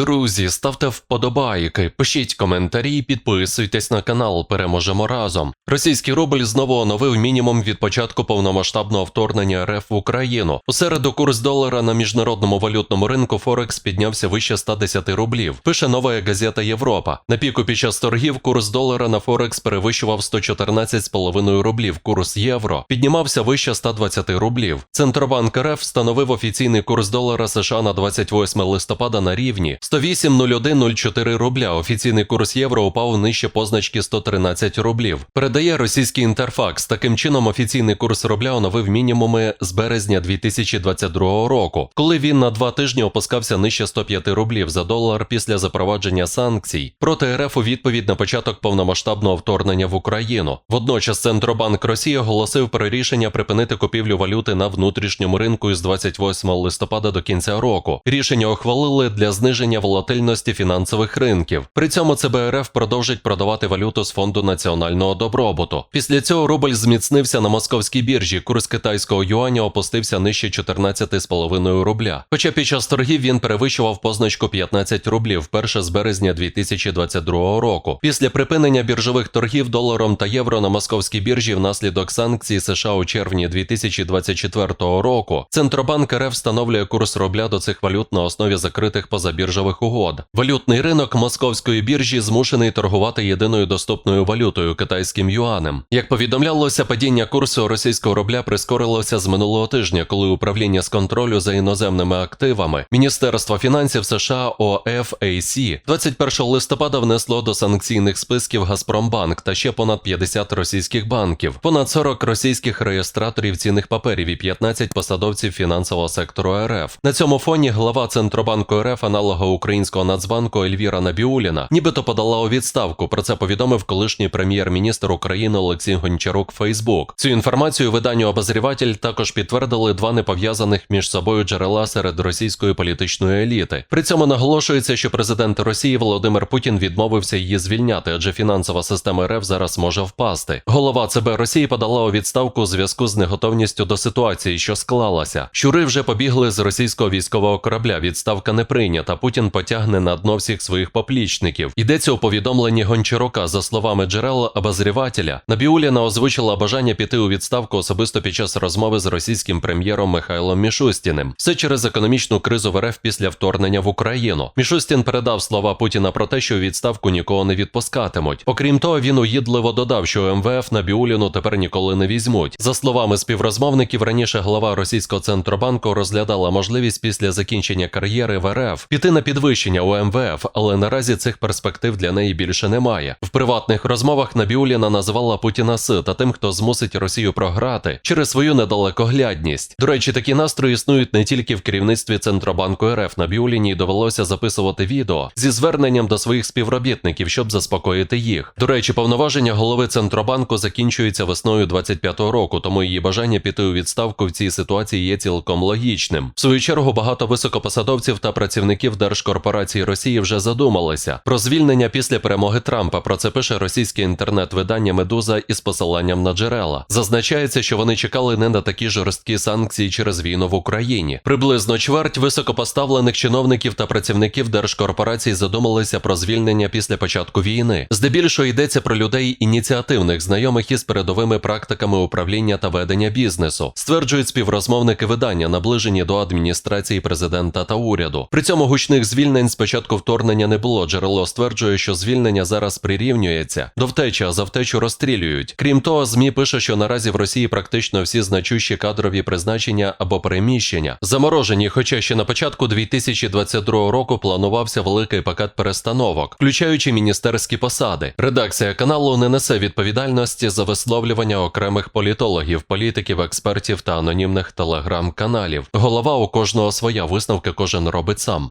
друзі, ставте вподобайки, пишіть коментарі, підписуйтесь на канал. Переможемо разом. Російський рубль знову оновив мінімум від початку повномасштабного вторгнення РФ в Україну. У середу курс долара на міжнародному валютному ринку Форекс піднявся вище 110 рублів. Пише нова газета Європа. На піку під час торгів курс долара на Форекс перевищував 114,5 рублів. Курс євро піднімався вище 120 рублів. Центробанк РФ встановив офіційний курс долара США на 28 листопада на рівні 108,0104 рубля. Офіційний курс євро упав нижче позначки 113 рублів. Передає російський інтерфакс. Таким чином, офіційний курс рубля оновив мінімуми з березня 2022 року, коли він на два тижні опускався нижче 105 рублів за долар після запровадження санкцій проти РФ у відповідь на початок повномасштабного вторгнення в Україну. Водночас Центробанк Росії оголосив про рішення припинити купівлю валюти на внутрішньому ринку із 28 листопада до кінця року. Рішення ухвалили для зниження волатильності фінансових ринків. При цьому ЦБРФ продовжить продавати валюту з фонду національного добробуту. Після цього рубль зміцнився на московській біржі. Курс китайського юаня опустився нижче 14,5 рубля. Хоча під час торгів він перевищував позначку 15 рублів вперше з березня 2022 року. Після припинення біржових торгів доларом та євро на московській біржі внаслідок санкцій США у червні 2024 року. Центробанк РФ встановлює курс рубля до цих валют на основі закритих позабіржових угод. Валютний ринок московської біржі змушений торгувати єдиною доступною валютою китайським юанем. Як повідомлялося, падіння курсу російського рубля прискорилося з минулого тижня, коли управління з контролю за іноземними активами Міністерства фінансів США OFAC 21 листопада внесло до санкційних списків Газпромбанк та ще понад 50 російських банків, понад 40 російських реєстраторів цінних паперів і 15 посадовців фінансового сектору РФ. На цьому фоні глава Центробанку РФ аналога українського Нацбанку Ельвіра Набіуліна нібито подала у відставку. Про це повідомив колишній прем'єр-міністр України Олексій Гончарук Фейсбук. Цю інформацію виданню обозріватель також підтвердили два непов'язаних між собою джерела серед російської політичної еліти. При цьому наголошується, що президент Росії Володимир Путін відмовився її звільняти, адже фінансова система РФ зараз може впасти. Голова ЦБ Росії подала у відставку у зв'язку з неготовністю до ситуації, що склалася. Щури вже побігли з російського військового корабля. Відставка не прийнята. Путін потягне на дно всіх своїх поплічників. Йдеться у повідомленні Гончарука. За словами джерел обозрівателя, Набіуліна озвучила бажання піти у відставку особисто під час розмови з російським прем'єром Михайлом Мішустіним. Все через економічну кризу в РФ після вторгнення в Україну. Мішустін передав слова Путіна про те, що відставку нікого не відпускатимуть. Окрім того, він уїдливо додав, що МВФ Набіуліну тепер ніколи не візьмуть. За словами співрозмовників, раніше глава російського центробанку розглядала можливість після закінчення кар'єри в РФ піти на підвищення у МВФ, але наразі цих перспектив для неї більше немає. В приватних розмовах Набіуліна називала Путіна си та тим, хто змусить Росію програти через свою недалекоглядність. До речі, такі настрої існують не тільки в керівництві центробанку РФ. Набіуліні довелося записувати відео зі зверненням до своїх співробітників, щоб заспокоїти їх. До речі, повноваження голови центробанку закінчується весною 25-го року, тому її бажання піти у відставку в цій ситуації є цілком логічним. В свою чергу багато високопосадовців та працівників держкорпорації Росії вже задумалися про звільнення після перемоги Трампа. Про це пише російське інтернет-видання Медуза із посиланням на джерела. Зазначається, що вони чекали не на такі жорсткі санкції через війну в Україні. Приблизно чверть високопоставлених чиновників та працівників держкорпорацій задумалися про звільнення після початку війни. Здебільшого йдеться про людей ініціативних, знайомих із передовими практиками управління та ведення бізнесу, стверджують співрозмовники видання, наближені до адміністрації президента та уряду. При цьому гучних звільнень спочатку вторгнення не було. Джерело стверджує, що звільнення зараз прирівнюється до втечі, а за втечу розстрілюють. Крім того, змі пише, що наразі в Росії практично всі значущі кадрові призначення або переміщення заморожені. Хоча ще на початку 2022 року планувався великий пакет перестановок, включаючи міністерські посади. Редакція каналу не несе відповідальності за висловлювання окремих політологів, політиків, експертів та анонімних телеграм-каналів. Голова у кожного своя висновки кожен робить сам.